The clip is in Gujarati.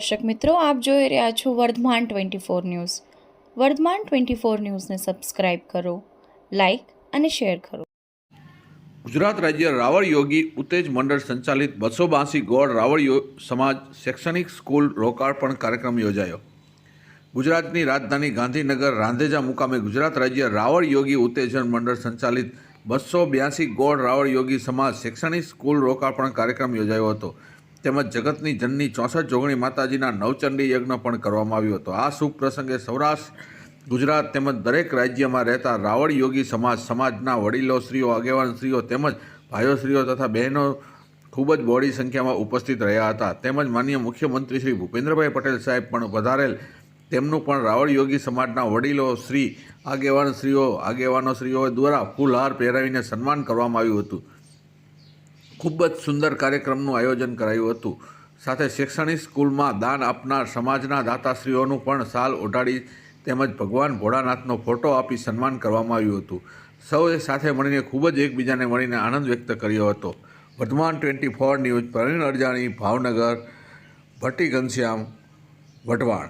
દર્શક મિત્રો, આપ જોઈ રહ્યા છો Vardhman twenty four news. Vardhman twenty four ન્યૂઝને સબસ્ક્રાઇબ કરો, લાઇક અને શેર કરો. ગુજરાત રાજ્ય રાવળ યોગી ઉત્તેજ મંડળ સંચાલિત બસો બાસી ગોળ રાવળ સમાજ શૈક્ષણિક સ્કૂલ લોકાર્પણ કાર્યક્રમ યોજાયો. ગુજરાતની રાજધાની ગાંધીનગર રાંધેજા મુકામે ગુજરાત રાજ્ય રાવળ યોગી ઉત્તેજન મંડળ સંચાલિત બસો બ્યાસી ગોળ રાવળ યોગી સમાજ શૈક્ષણિક સ્કૂલ લોકાર્પણ કાર્યક્રમ યોજાયો હતો. તેમજ જગતની જનની ચોસઠ જોગણી માતાજીના નવચંડી યજ્ઞ પણ કરવામાં આવ્યો હતો. આ શુભ પ્રસંગે સૌરાષ્ટ્ર, ગુજરાત તેમજ દરેક રાજ્યમાં રહેતા રાવળ યોગી સમાજ, સમાજના વડીલો શ્રીઓ આગેવાનશ્રીઓ તેમજ ભાઈઓશ્રીઓ તથા બહેનો ખૂબ જ બોડી સંખ્યામાં ઉપસ્થિત રહ્યા હતા. તેમજ માનનીય મુખ્યમંત્રી શ્રી ભૂપેન્દ્રભાઈ પટેલ સાહેબ પણ વધારેલ તેમનું પણ રાવળ યોગી સમાજના વડીલો શ્રી આગેવાનશ્રીઓ આગેવાનોશ્રીઓ દ્વારા ફૂલહાર પહેરાવીને સન્માન કરવામાં આવ્યું હતું. ખૂબ જ સુંદર કાર્યક્રમનું આયોજન કરાયું હતું. સાથે શૈક્ષણિક સ્કૂલમાં દાન આપનાર સમાજના દાતાશ્રીઓનું પણ સાલ ઓઢાડી તેમજ ભગવાન ભોળાનાથનો ફોટો આપી સન્માન કરવામાં આવ્યું હતું. સૌએ સાથે મળીને ખૂબ જ એકબીજાને મળીને આનંદ વ્યક્ત કર્યો હતો. Vardhman twenty four news Pravin Arjani, Bhavnagar, Bhatti Ghanshyam, Wadhwan.